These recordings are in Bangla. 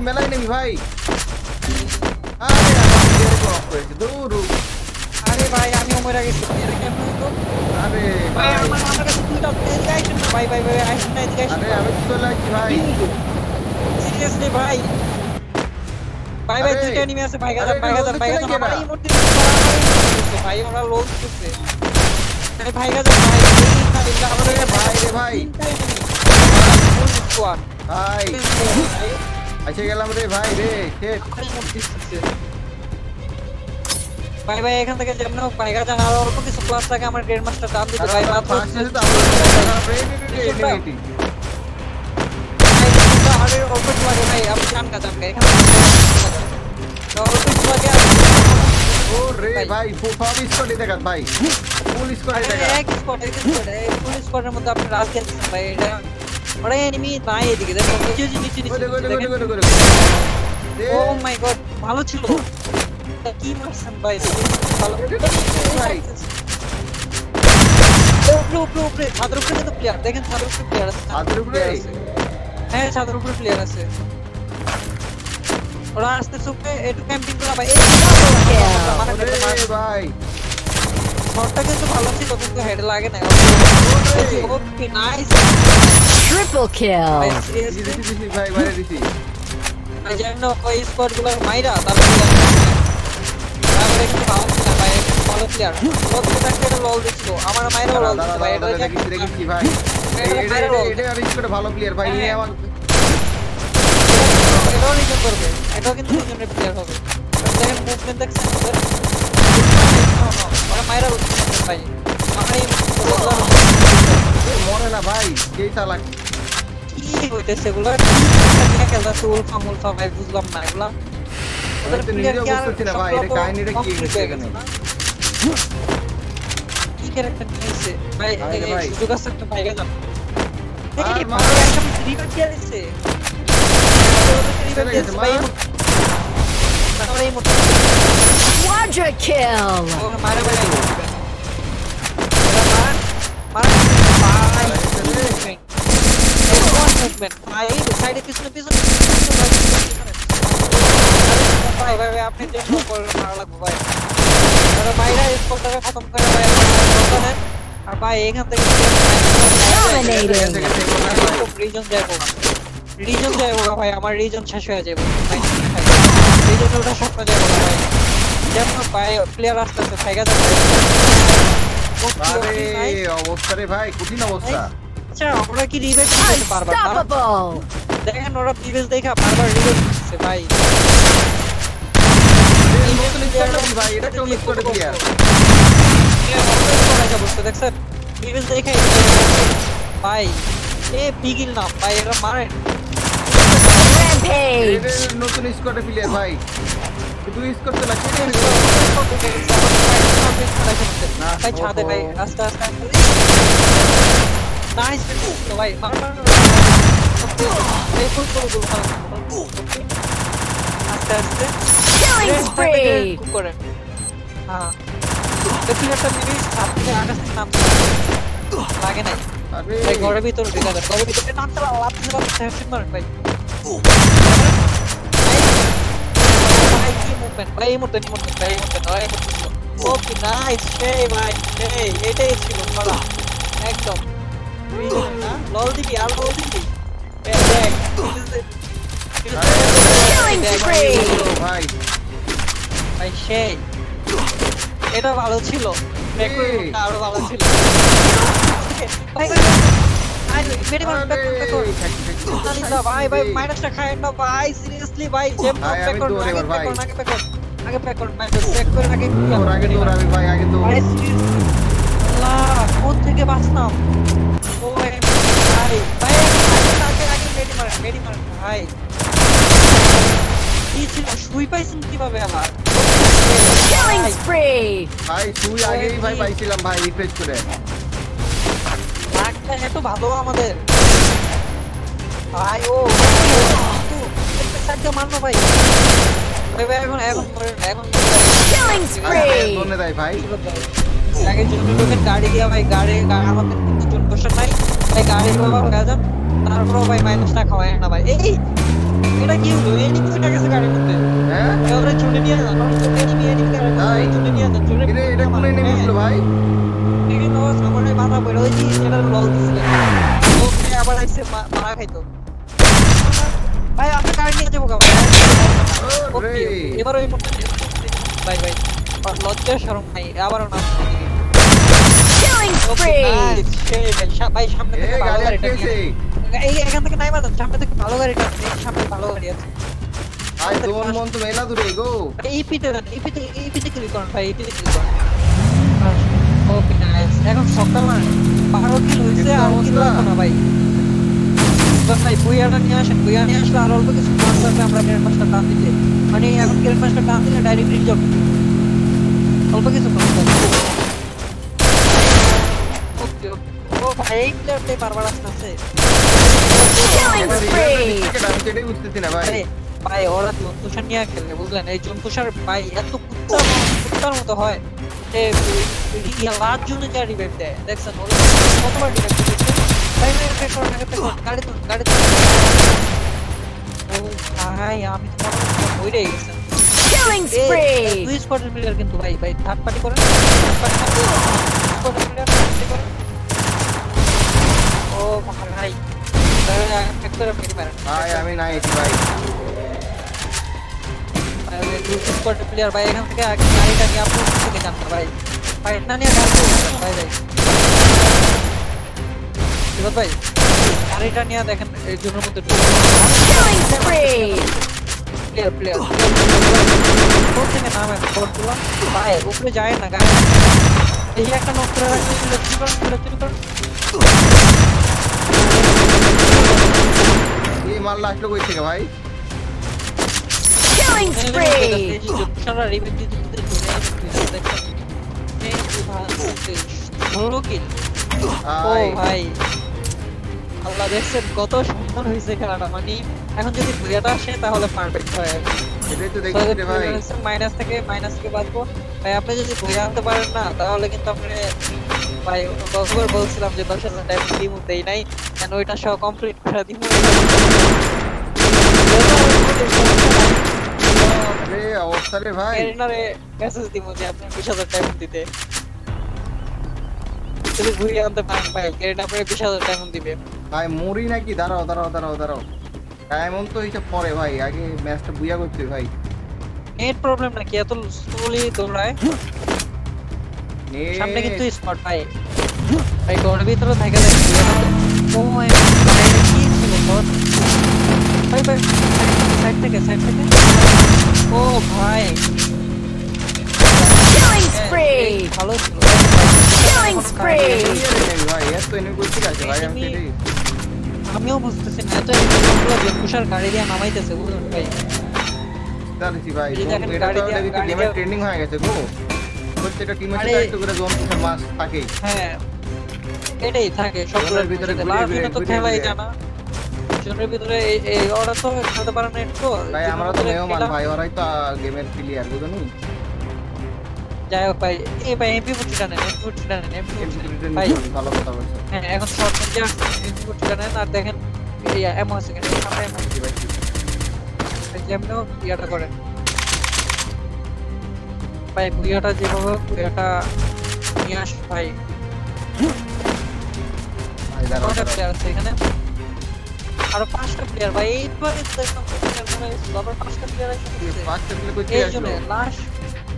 মেলাই নেমি ভাই আরে করেছে দূর আরে ভাই আমি মরে গেছি আরে ভাই আমার আমার কাছে আইসেন না ভাই ভাই ভাই আইসেন না এদিকে আইসেন আরে আমি তো চলে আসছি ভাই সিরিয়াসলি ভাই। ভাই ভাই এনিমি আছে ভাই আরে, ভাই ভাই মুহূর্তে ভাই আরে ভাই ভাই আমাদের ভাই রে ভাই। ভাই। ভাই, এসে গেলাম রে ভাই রে শেষ আমার এই মুহূর্তে দিচ্ছে। ভাই ভাই এখান থেকে যেমন হোক ভাই গাজান আর অল্প কিছু প্লাস থাকে আমার গ্রেড মাস্টার দাম দিতে ভাই মাত্র ফার্স্ট এসে তো আমরা রে রে রে রে রে ভাই, কিন্তু আরে অল্প একটু লাগে ভাই, আপনি যান গা, যান গা, এখান থেকে তো অল্প একটু লাগে আর- ও রে ভাই। ভাই ফুল সব স্কোয়াডে দেখাত ভাই ফুল স্কোয়াডে আরে দেখাত এক squad, এক squad, এই full squad এর মধ্যে আপনি রাজ খেলতেছেন ভাই, এটা- ওরা enemy নাই এদিকে, দেখুন, নিচে, নিচে, নিচে, দেখো দেখো। দেখো, দেখো। Oh my god, ভালো ছিল কি মারছেন ভাই ভালো ভাই। উপরে উপরে উপরে ছাদের উপরে কিন্তু প্লেয়ার দেখেন ছাদের উপরে প্লেয়ার আছে ছাদের উপরে? হ্যাঁ ছাদের উপরে প্লেয়ার আছে ওরা আসতে চুপে একটু ক্যাম্পিং করা ভাই এই মানে ভাই শটটা কিন্তু ভালো ছিল কিন্তু হেড লাগে না। Okay nice kill. ভাই দিছি দিছি ভাই বাইরে দিছি ভাই জানো ওই স্কোয়াডগুলোর মাইরা তারপরে তারপরে কিন্তু ভালো ছিল ভাই ভালো প্লেয়ার লল থেকে এটা লল দিছিল আমার মাইরা লল দিছিল ভাই এটা দাঁড়া, দেখিছি, দেখিছি ভাই। এটা এটা viral এটা এটা রিস্ক করে ভালো প্লেয়ার ভাই হ্যাঁ। এই আমার এটাও রিজন করবে। এটাও কিন্তু রিজনের প্লেয়ার হবে। দেখেন মুভমেন্ট দেখছেন? ওদের মাইরা ভাই। আমার মরে না ভাই কে চালাক? কি হইতেছে এগুলো? কি খেলতেছে উলফা মুলফা ভাই বুঝলাম না এগুলা। কি আর বুঝতেছি না ভাই, এটা কাহিনীটা কি হয়েছে হয়ে এখানে? কি ক্যারেক্টার নিয়েছে ভাই আরে এই ভাই। সুযোগ আছে একটা ভাই গেলাম আর এই মার। ভাই একটা রিভার দিয়ে দিছে রিভার চলে দিয়ে গেছে, দিছে ভাই মার। আমরা এই মুহূর্তে Quadra kill. ওকে মারা ভাই মার মার ভাই মুভমেন্ট ভাই সাইডে পিছনে পিছনে ভাই ভাই ভাই আপনি যে করে মারা লাগবে ভাই আরে ভাইরা স্পটটাকে খতম করে ভাই কথা আর ভাই এখান থেকে রিজন যায় রিজন যায় হোক ভাই আমার রিজন শেষ হয়ে যাবে রিজন ওটা স্বপ্ন হোক ভাই যেমন ভাই প্লেয়ার আসতেছে ফাইগা যাচ্ছে আরে অবস্থা রে ভাই কঠিন অবস্থা। আচ্ছা আমরা কি দিতে পারবা? দেখেন ওরা প্রিভিয়াস দেখা বারবার রিভেট দিচ্ছে ভাই। নতুন ভাই? এটা কেউ মিস করে প্লেয়ার দেখছেন? প্রিভিয়াস দেখে ভাই এ বিগিল না ভাই এটা মারে। নতুন স্কোয়াডে প্লেয়ার ভাই। তুই স্কোয়াড তো লাগছে না, ভাই ছাদে ভাই আস্তে আস্তে নাইস ভাই ফুল আস্তে আস্তে. করে। হ্যাঁ দেখি একটা আকাশ থেকে নামছে লাগে নাই। ঘরের ভিতরে ঢুকে যায় ঘরের ভিতরে নামতে মারেন ভাই। মুভমেন্ট ভাই এই মুহূর্তে এই মুহূর্তে ভাই এই মুহূর্তে ভাই ওকে নাইস এই ভাই এই এটাই ছিল বলা একদম লল দিবি আর লল দিবি এই দেখ Killing spree. ভাই ভাই সেই এটা ভালো ছিল এই। আরও ভালো ছিল ভাই ভাই মাইনাসটা খায় না ভাই সিরিয়াসলি ভাই জেম ভাই, করুন আগে এবার, করুন আগে ব্যাক করুন আগে ব্যাক করুন ভাই ব্যাক আগে তোর আগে ভাই আগে দৌড়। আল্লাহ কোন থেকে বাঁচলাম ও ভাই ভাই ভাই আগে আগে আগে মেডি মারেন মেডি মারেন ভাই। কি ছিল? শুই পাইছেন কীভাবে Killing spree. ভাই তুই আগেই ভাই পাইছিলাম ভাই রিফ্রেশ করে। লাখটা এত ভালো আমাদের। ভাই ও। সাইডটা মারনো ভাই। ভাই ভাই এখন এখন এখন। Killing spree. ধনে দেয় ভাই। আগে জন গাড়ি দিয়া ভাই গাড়ি আমাদের কিন্তু বসে নাই। ভাই গাড়ি বাবা হয়ে যান তারপরও ভাই মাইনাসটা খাওয়ায় না ভাই। এই এটা কি হলো? এনিমি উঠে গেছে গাড়ির মধ্যে। হ্যাঁ? এবারে ছুটে নিয়ে যান এনিমি এনিমি গাড়ির তাই? ছুটে নিয়ে যান ছুটে এটা কোন এনিমি উঠল ভাই? বিভিন্ন সামনে মাথা পড়ে ওই যে সেটা লল দিছিলেন ওকে আবার আইসে মারা খাইতো। ভাই আপনি গাড়ি নিয়ে যাব এবার ওই ভাই ভাই আর লজ্জা শরম নাই আবারও নাম ভাই সামনে থেকে ভালো গাড়ি গাড়িটা এই এখান থেকে নাই মাদান সামনে থেকে ভালো গাড়িটা সামনে ভালো গাড়ি আছে। ভাই দোন মন তো মেলা দূরে গো। ইপিতে দেন ইপিতে ইপিতে ক্লিক করুন ভাই ইপিতে ক্লিক করুন। ওকে নাইস এখন সকাল না বারো কিলো হয়েছে এটা আর কিলো না ভাই। তো ভাই বুইয়াটা নিয়ে আসেন বুইয়া নিয়ে আসলে আর অল্প কিছু মাছ থাকবে আমরা গ্রেড মাস্টার টান দিতে। মানে এখন গ্রেড মাস্টার টান দিলে ডাইরেক্ট রিজল্ট অল্প কিছু মাছ থাকবে ওকে ও ভাই এই প্লেয়ার প্লে বারবার আসতেছে। Killing এবার spree. টিকেট আমি সেটাই বুঝতেছি না ভাই ওরা জন্তুষার নিয়ে খেলে বুঝলেন? এই জন্তুষার ভাই এত কুত্তার মতো- কুত্তার মতো হয় যে লাজ জন্য যা রিভাইভ দেয়। দেখছেন কতবার রিভাইভ দিচ্ছে ভাই ভাই ভাই করুন আগে করুন গাড়ি তুলুন গাড়ি তুলুন ও ভাই আমি তো মনে হয় বইরে গেছেন Killing এই, spree. দুই স্কোয়াডের প্লেয়ার কিন্তু ভাই ভাই থার্ড পার্টি করেন থার্ড পার্টি স্কোয়াডের প্লেয়ার পার্টি করেন ও ভাই তাহলে এক করে মেরে মারেন ভাই আমি নাই এটি ভাই প্লেয়ার ভাই এখান থেকে আগে গাড়িটা নিয়ে আপনি ওখান থেকে যান না ভাই ভাই না নিয়ে গাড়ি থেকে যান, ভাই ভাই গাড়িটা নিয়ে দেখেন এই জনের মধ্যে প্লেয়ার প্লেয়ার কোন থেকে নামে ফোর দিলাম ভাই উপরে যায় না গাড়ি এই একটা নোট করে রাখছি চুরি করুন চুরি করুন এই মাল আসলো কই থেকে ভাই? Killing spree. সারা রিভিউ দিতে দিতে দেখেন। এই ভাই ষোলো কিল। ও ভাই ভাই। আল্লাহ দেখছেন কত সুন্দর হয়েছে খেলাটা। মানে এখন যদি ভুয়াটা আসে তাহলে পারফেক্ট হয়। এটাই তো দেখছি ভাই। মাইনাস থেকে মাইনাস থেকে বাঁচবো ভাই আপনি যদি ভুয়া আনতে পারেন না তাহলে কিন্তু আপনি ভাই গতবার বলছিলাম যে দশ হাজার টাইম দিমু দেই নাই কেন ওইটা সহ কমপ্লিট করে দিমু আরে অবস্থা রে ভাই। এরিনারে মেসেজ দিমু যে আপনি বিশ হাজার টাইম দিতে। যদি ঘুরিয়ে আনতে পারেন ভাই এরিনা বিশ হাজার টাইম দিবে? ভাই মরি নাকি? দাঁড়াও দাঁড়াও দাঁড়াও দাঁড়াও। এমন তো এইসব পরে ভাই আগে ম্যাচটা বুয়া করছে ভাই। নেট প্রবলেম নাকি? এত স্লোলি দৌড়ায়। সামনে কিন্তু স্পট ভাই। ভাই ঘরের ভিতরে থাকে ও মাই কি ছিল ভাই ভাই সাইড থেকে সাইড থেকে। ও ভাই। Killing এই, spree. ভালো ছিল। Killing spree. ভাই এত এনে করতে আছে ভাই আমি আমিও বুঝতেছি না এত তুষার গাড়ি দিয়ে নামাইতেছে বুঝলেন ভাই? জানিছি ভাই এটা তো গেমের ট্রেন্ডিং হয়ে গেছে গো। প্রত্যেকটা টিমের সাথে একটু করে জোন মাস থাকেই হ্যাঁ এটাই থাকে সবগুলোর ভিতরে তো খেলাই জানা জনের ভিতরে ওরা তো খেলতে পারে না একটু। ভাই আমরা তো মেহমান ভাই ওরাই তো গেমের প্লেয়ার বুঝুনি যাই হোক ভাই এই ভাই এমপি ফুটিটা নেন এমপি ফুটিটা নেন এমপি ফুটিটা ভাই ভালো কথা বলছো। হ্যাঁ এখন শর্ট রেঞ্জে এমপি ফুটিটা নেন আর দেখেন এই এমন আছে কেন সামনে এমন ভাই যেমনও ইয়াটা করেন। ভাই যেভাবে নিয়ে আস ভাই। প্লেয়ার এখানে? আরও পাঁচটা প্লেয়ার ভাই এইবারে প্লেয়ার আবার পাঁচটা প্লেয়ার গেছে। পাঁচটা প্লে করতে আসলো? লাস্ট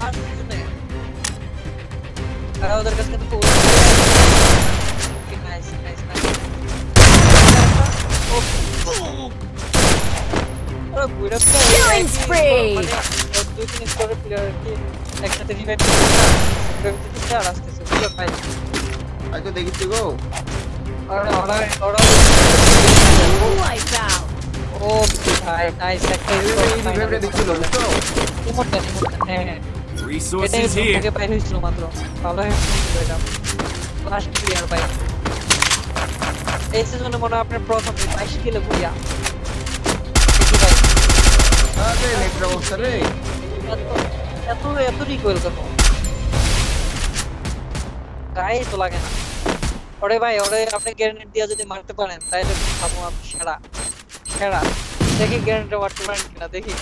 লাস্ট জন্য। আর ওদের কাছে কিন্তু নাইস নাইস নাইস ওরা বুড়া Killing spree! দুই তিন স্কোরের প্লেয়ার কি একসাথে রিভাইভ দিচ্ছে আর আসতেছে বুঝলো ভাই ভাই তো দেখিছি গো ওরা ওরা ওরা Wiped out. ও ভাই নাইস একটা এই রিভাইভটা দেখছিল বুঝছ ইমোট দেন ইমোট দেন হ্যাঁ হ্যাঁ এটাই Resources রুম here. থেকে বাইরে হয়েছিল মাত্র ভালো হয়েছিল এটা লাস্ট প্লেয়ার ভাই এই সিজনে মনে হয় আপনার প্রথম বাইশ কিলো গুড়িয়া দেখি ভাই আরে নেটের অবস্থা রে এত এত এত রিকোয়েল কেন গায়ে তো লাগে না ওরে ভাই ওরে আপনি গ্রেনেড দিয়ে যদি মারতে পারেন তাহলে ভাবো আপনি সেরা সেরা দেখি গ্রেনেডটা মারতে পারেন কিনা দেখি